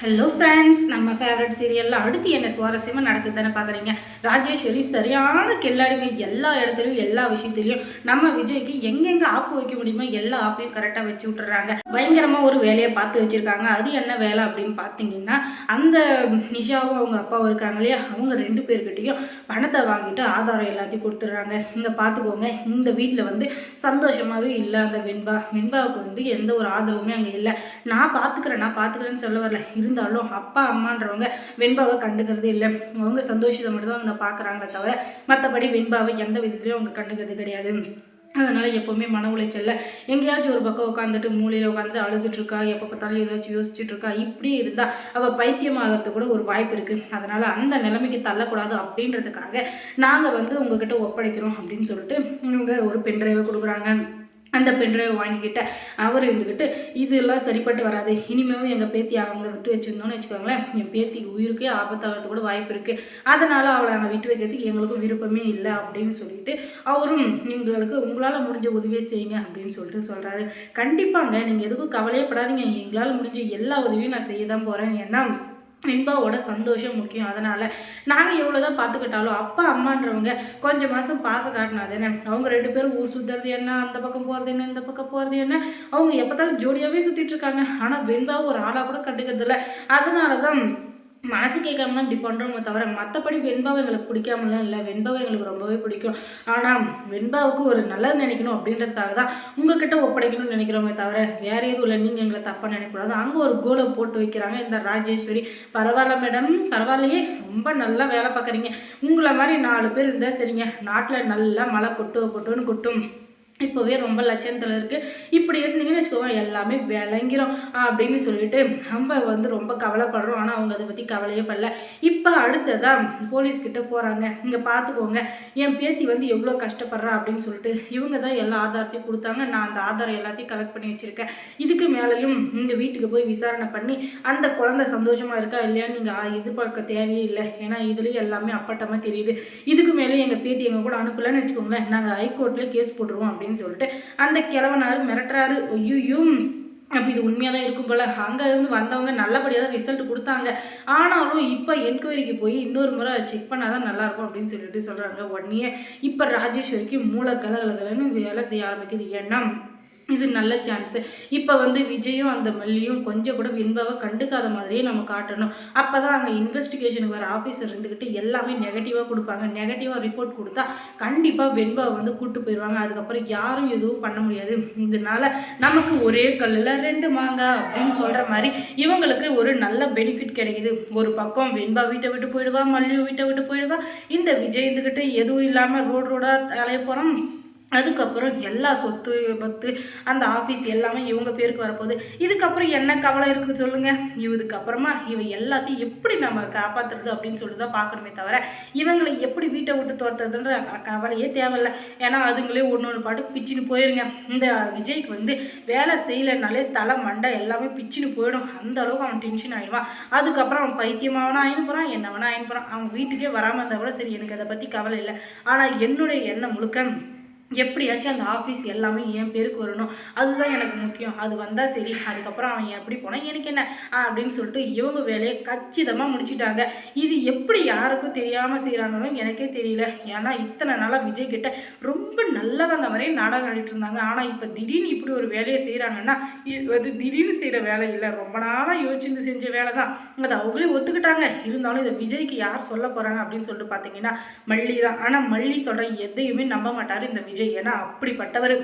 Hello friends நம்ம favourite சீரியலில் அடுத்து என்ன சுவாரஸ்யமாக நடக்குது தானே பார்க்குறீங்க ராஜேஸ்வரி சரியான கில்லாடிங்க. எல்லா இடத்துலையும் எல்லா விஷயத்துலையும் நம்ம விஜய்க்கு எங்கெங்கே ஆப்பு வைக்க முடியுமோ எல்லா ஆப்பையும் கரெக்டாக வச்சு விட்டுறாங்க. பயங்கரமாக ஒரு வேலையை பார்த்து வச்சுருக்காங்க. அது என்ன வேலை அப்படின்னு பார்த்தீங்கன்னா அந்த நிஷாவும் அவங்க அப்பாவும் இருக்காங்க இல்லையா? அவங்க ரெண்டு பேர்கிட்டையும் பணத்தை வாங்கிட்டு ஆதாரம் எல்லாத்தையும் கொடுத்துட்றாங்க. இங்கே பார்த்துக்கோங்க. இந்த வீட்டில் வந்து சந்தோஷமாகவே இல்லை அந்த வெண்பா. வெண்பாவுக்கு வந்து எந்த ஒரு ஆதரவுமே அங்கே இல்லை. நான் பார்த்துக்கிறேன். நான் பார்த்துக்கிறேன்னு சொல்ல வரல. இருந்தாலும் அப்பா அம்மான்றவங்க வெண்பாவை கண்டுக்கிறதே இல்லை. அவங்க சந்தோஷத்தை மட்டும்தான் அவங்க பார்க்குறாங்களே தவிர மற்றபடி வெண்பாவை எந்த விதத்துலையும் அவங்க கண்டுக்கிறது கிடையாது. அதனால் எப்போவுமே மன உளைச்சலில். எங்கேயாச்சும் ஒரு பக்கம் உட்காந்துட்டு மூலையில் உட்காந்துட்டு அழுதுட்டுருக்கா எப்போ பார்த்தாலும் ஏதாச்சும் யோசிச்சுட்டு இருக்கா இப்படி இருந்தால் அவள் பைத்தியமாகிறது கூட ஒரு வாய்ப்பு இருக்குது அதனால் அந்த நிலைமைக்கு தள்ளக்கூடாது அப்படின்றதுக்காக நாங்கள் வந்து உங்ககிட்ட ஒப்படைக்கிறோம் அப்படின்னு சொல்லிட்டு இவங்க ஒரு பென்ட்ரைவை கொடுக்குறாங்க. அந்த பென்ட்ரைவ் வாங்கிக்கிட்ட. அவர் இருந்துக்கிட்டு இதெல்லாம் சரிப்பட்டு வராது. இனிமேவும் எங்கள் பேத்தி அவங்க விட்டு வச்சுருந்தோன்னு வச்சுக்கோங்களேன். என் பேத்திக்கு உயிருக்கே ஆபத்தாகிறது கூட வாய்ப்பு இருக்குது அதனால் அவளை அங்கே விட்டு வைக்கிறதுக்கு எங்களுக்கும் விருப்பமே இல்லை அப்படின்னு சொல்லிட்டு அவரும் எங்களுக்கு உங்களால் முடிஞ்ச உதவியை செய்யுங்க அப்படின்னு சொல்லிட்டு சொல்கிறாரு கண்டிப்பாங்க நீங்கள் எதுக்கும் கவலையே படாதீங்க. எங்களால் முடிஞ்ச எல்லா உதவியும் நான் செய்ய தான் போகிறேன் ஏன்னா வெண்பாவோட சந்தோஷம் முக்கியம். அதனால் நாங்கள் எவ்வளோ தான் பார்த்துக்கிட்டாலும் அப்பா அம்மான்றவங்க கொஞ்சம் மாதம் பாசம் காட்டினா தானே அவங்க ரெண்டு பேரும் ஊர் சுற்றுறது என்ன? அந்த பக்கம் போகிறது என்ன? இந்த பக்கம் போகிறது என்ன? அவங்க எப்போத்தாலும் ஜோடியாகவே சுற்றிட்டு இருக்காங்க. ஆனால் வெண்பாவை ஒரு ஆளாக கூட கண்டுக்கிறதில்ல. அதனால தான் மனசு கேட்காம தான் இப்படி பண்ணுறோமே தவிர மற்றபடி வெண்பாவை எங்களுக்கு பிடிக்காமலாம் இல்லை. வெண்பாவை எங்களுக்கு ரொம்பவே பிடிக்கும். ஆனால் வெண்பாவுக்கு ஒரு நல்லது நினைக்கணும் அப்படின்றதுக்காக தான் உங்ககிட்ட ஒப்படைக்கணும்னு நினைக்கிறோமே தவிர வேற எதுவும் இல்லை. நீங்கள் எங்களை தப்பாக நினைக்கக்கூடாது. அங்கே ஒரு கோலை போட்டு வைக்கிறாங்க இந்த ராஜேஸ்வரி. பரவாயில்ல மேடம். பரவாயில்லையே. ரொம்ப நல்லா வேலை பார்க்குறீங்க. உங்களை மாதிரி நாலு பேர் இருந்தால் சரிங்க. நாட்டில் நல்லா மழை கொட்டு கொட்டுன்னு கொட்டும். இப்போவே ரொம்ப லட்சத்தில் இருக்குது இப்படி இருந்தீங்கன்னு வச்சுக்கோங்க எல்லாமே விளங்கிரும் அப்படின்னு சொல்லிட்டு நம்ம வந்து ரொம்ப கவலைப்படுறோம். ஆனால் அவங்க அதை பற்றி கவலையே படல. இப்போ அடுத்ததாக போலீஸ்கிட்ட போகிறாங்க இங்கே பார்த்துக்கோங்க என் பேத்தி வந்து எவ்வளோ கஷ்டப்படுறா அப்படின்னு சொல்லிட்டு இவங்க தான் எல்லா ஆதாரத்தையும் கொடுத்தாங்க. நான் அந்த ஆதாரம் எல்லாத்தையும் கலெக்ட் பண்ணி வச்சுருக்கேன். இதுக்கு மேலேயும் இந்த வீட்டுக்கு போய் விசாரணை பண்ணி அந்த குழந்தை சந்தோஷமாக இருக்கா இல்லையான்னு நீங்கள் எதிர்பார்க்க தேவையே இல்லை. ஏன்னா இதுலேயும் எல்லாமே அப்பட்டமாக தெரியுது. இதுக்கு மேலே எங்கள் பேத்தி எங்கள் கூட அனுப்பலன்னு வச்சுக்கோங்களேன். நாங்கள் ஹைகோர்ட்டில் கேஸ் போட்டுருவோம் அப்படின்னு அப்படின்னு சொல்லிட்டு அந்த கிழவனாரு மிரட்டுறாரு. ஐயும் அப்போ இது உண்மையாக தான் இருக்கும் போல். அங்கே இருந்து வந்தவங்க நல்லபடியாக தான் ரிசல்ட் கொடுத்தாங்க. ஆனாலும் இப்போ என்கொயரிக்கு போய் இன்னொரு முறை செக் பண்ணால் தான் நல்லாயிருக்கும் அப்படின்னு சொல்லிட்டு சொல்கிறாங்க உடனே இப்போ ராஜேஸ்வரிக்கு மூளை கலகலகலன்னு வேலை செய்ய ஆரம்பிக்குது. ஏன்னா இது நல்ல சான்ஸு இப்போ வந்து விஜயும் அந்த மல்லியும் கொஞ்சம் கூட வெண்பாவை கண்டுக்காத மாதிரியே நம்ம காட்டணும். அப்போ தான் அங்கே இன்வெஸ்டிகேஷனுக்கு வர ஆஃபீஸர் இருந்துக்கிட்டு எல்லாமே நெகட்டிவாக கொடுப்பாங்க. நெகட்டிவாக ரிப்போர்ட் கொடுத்தா கண்டிப்பாக வெண்பாவை வந்து கூப்பிட்டு போயிடுவாங்க அதுக்கப்புறம் யாரும் எதுவும் பண்ண முடியாது. இதனால் நமக்கு ஒரே கல்லில் ரெண்டு மாங்காய் அப்படின்னு சொல்கிற மாதிரி இவங்களுக்கு ஒரு நல்ல பெனிஃபிட் கிடைக்குது. ஒரு பக்கம் வெண்பா வீட்டை விட்டு போயிடுவா மல்லியும் வீட்டை விட்டு போயிடுவா. இந்த விஜய் இருந்துக்கிட்டு எதுவும் இல்லாமல் ரோடு ரோடாக அலைய போகிறோம் அதுக்கப்புறம் எல்லா சொத்து விபத்து அந்த ஆஃபீஸ் எல்லாமே இவங்க பேருக்கு வரப்போகுது. இதுக்கப்புறம் என்ன கவலை இருக்குது சொல்லுங்கள் இதுக்கப்புறமா இவ எல்லாத்தையும் எப்படி நம்ம காப்பாற்றுறது அப்படின்னு சொல்லி தான் பார்க்கணுமே தவிர இவங்களை எப்படி வீட்டை விட்டு துரத்துறதுன்ற கவலையே தேவையில்லை. ஏன்னா அதுங்களே ஒன்று ஒன்று பாட்டு பிச்சுன்னு போயிருங்க. இந்த விஜய்க்கு வந்து வேலை செய்யலைனாலே தலை மண்டை எல்லாமே பிச்சுன்னு போயிடும். அந்த அளவுக்கு அவன் டென்ஷன் ஆகிடுவான் அதுக்கப்புறம் அவன் பைத்தியமாவனா ஆயின் போகிறான் என்ன வேணா ஆயின் போகிறான் அவன் வீட்டுக்கே வராமல் இருந்தால் கூட சரி எனக்கு அதை பற்றி கவலை இல்லை. ஆனால் என்னுடைய எண்ணம் முழுக்க எப்படியாச்சும் அந்த ஆஃபீஸ் எல்லாமே என் பேருக்கு வரணும். அதுதான் எனக்கு முக்கியம். அது வந்தால் சரி. அதுக்கப்புறம் அவன் எப்படி போனால் எனக்கு என்ன? அப்படின்னு சொல்லிட்டு இவங்க வேலையை கச்சிதமாக முடிச்சிட்டாங்க. இது எப்படி யாருக்கும் தெரியாமல் செய்கிறாங்களோ எனக்கே தெரியல. ஏன்னா இத்தனை நாளாக விஜய் கிட்ட ரொம்ப நல்லவங்க வரையும் நாடகம் ஆடிட்டு இருந்தாங்க. ஆனால் இப்போ திடீர்னு இப்படி ஒரு வேலையை செய்கிறாங்கன்னா இது வந்து திடீர்னு செய்கிற வேலை இல்லை. ரொம்ப நாளாக யோசிச்சு செஞ்ச வேலை தான். அதை அவங்களே ஒத்துக்கிட்டாங்க. இருந்தாலும் இதை விஜய்க்கு யார் சொல்ல போகிறாங்க அப்படின்னு சொல்லிட்டு பார்த்தீங்கன்னா மல்லி தான். ஆனால் மல்லி சொல்கிற எதையுமே நம்ப மாட்டார் இந்த விஜய் ஏன்னா அப்படிப்பட்டவர்.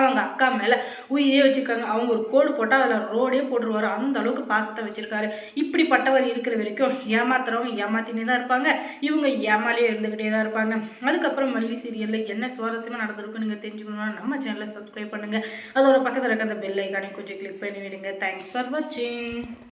அவங்க அக்கா மேலே உயிரே வச்சுருக்காங்க. அவங்க ஒரு கோடு போட்டால் அதில் ரோடே போட்டுருவார். அந்த அளவுக்கு பாசத்தை வச்சுருக்காரு. இப்படிப்பட்டவர் இருக்கிற வரைக்கும் ஏமாத்துறவங்க ஏமாத்தினே தான் இருப்பாங்க. இவங்க ஏமாலே இருந்துக்கிட்டே தான் இருப்பாங்க. அதுக்கப்புறம் மல்லி சீரியலில் என்ன சுவாரஸ்யமாக நடந்திருக்குன்னு நீங்கள் தெரிஞ்சுக்கணும்னா நம்ம சேனலை சப்ஸ்கிரைப் பண்ணுங்கள் அதோட பக்கத்தில் இருக்க அந்த பெல் ஐக்கானே கொஞ்சம் கிளிக் பண்ணி விடுங்க தேங்க்ஸ் ஃபார் வாட்சிங்